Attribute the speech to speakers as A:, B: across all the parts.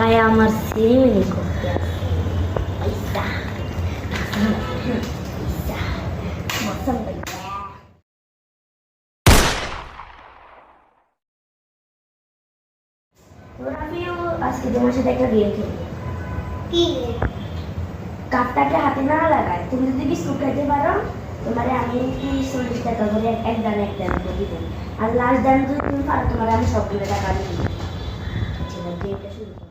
A: টাকায় আমার সেরিমনি করতে আজকে তোমার সাথে একটা গেম খেলব
B: কি?
A: কাপটাকে হাতে না লাগায়। তুমি যদি বিস্কুট খাইতে পারো তোমার আমি চল্লিশ টাকা করে এক- দান এক দান করে দিব। আর লাস্ট দান যদি তুমি পারো তোমার আমি সবগুলো টাকা দিয়ে দিব। আচ্ছা, গেমটা শুরু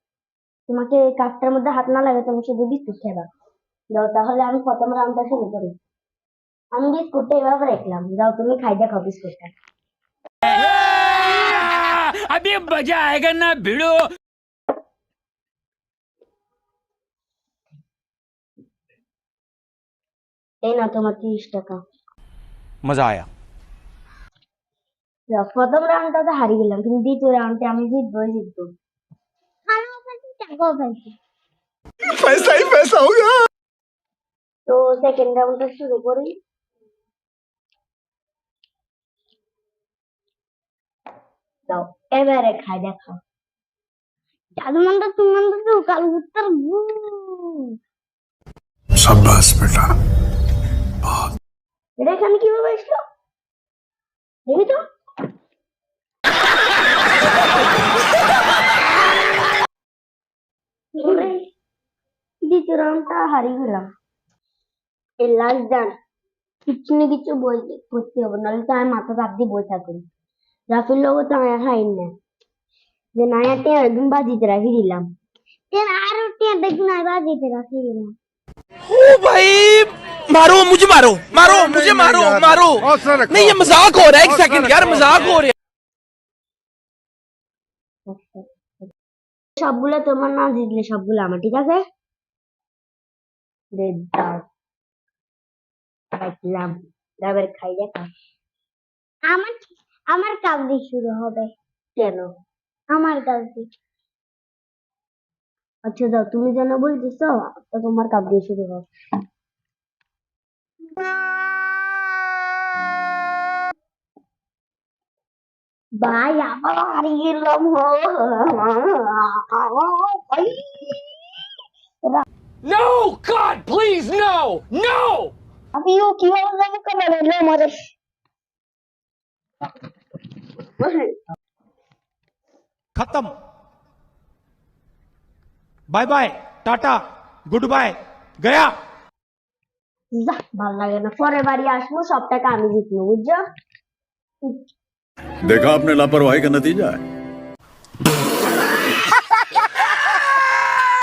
A: তোমাকে কাপটার মধ্যে হাত না লাগে তুমি শুধু বিস্কুট খেবা যাও তাহলে আমি প্রথম রাউন্ডটা শুরু করি আমি বিস্কুটটা এভাবে রাখলাম যাও তুমি খাই দেখো বিস্কুটটা
C: अभी मजा आएगा ना भिड़ो
A: এই না তোমার তিরিশ টাকা
D: मजा आया
A: যাও, প্রথম রাউন্ডটা তো হারিয়ে গেলাম কিন্তু দ্বিতীয় রাউন্ডে আমি জিতবো জিতবো
D: पैसा ही पैसा होगा
A: তো সেকেন্ড রাউন্ডটা শুরু করি দাও এবারে খাই দেখো
B: জাদু মন্দ তুমন্দ তো কাল উত্তর ভু
E: शाबाश बेटा
A: এটা এখানে কিভাবে আসলো দেখি তো দ্বিতীয় রাউন্ডটা হারিয়ে গেলাম এই লাস্ট ডান কিচ্ছু না কিছু বই করতে হবে নাহলে তো আমি মাথা চাপ দিয়ে বই থাকুন রাফির লোক তো আমি খাই না যে নায়াতে একদম বাজিতে রাখি দিলাম
B: তেন আরো টিয়া দেখুন আর বাজিতে রাখি দিলাম
D: ओ भाई मारो मुझे मारो मारो मुझे मारो मारो नहीं ये मजाक हो रहा है एक सेकंड यार मजाक हो रहा है
A: সবগুলো তোমার না জিতলে সবগুলো আমার ঠিক আছে দে দাও রাখলাম এবার খাই দেখা
B: আমার আমার দিয়ে শুরু হবে
A: কেন
B: আমার দিয়ে
A: আচ্ছা যাও তুমি যেন বলতেছো তো তোমার কাপ দিয়ে শুরু হোক ভাই আবার হারিয়ে গেলাম
C: No God please no no
A: আমিও কিভাবে যাবো কেমন এলো আমাদের
D: खत्म bye bye tata goodbye गया
A: যা ভালো লাগে না পরের বাড়ি আসবো সব টাকা আমি জিতবো বুঝছো
E: देखा आपने लापरवाही का नतीजा है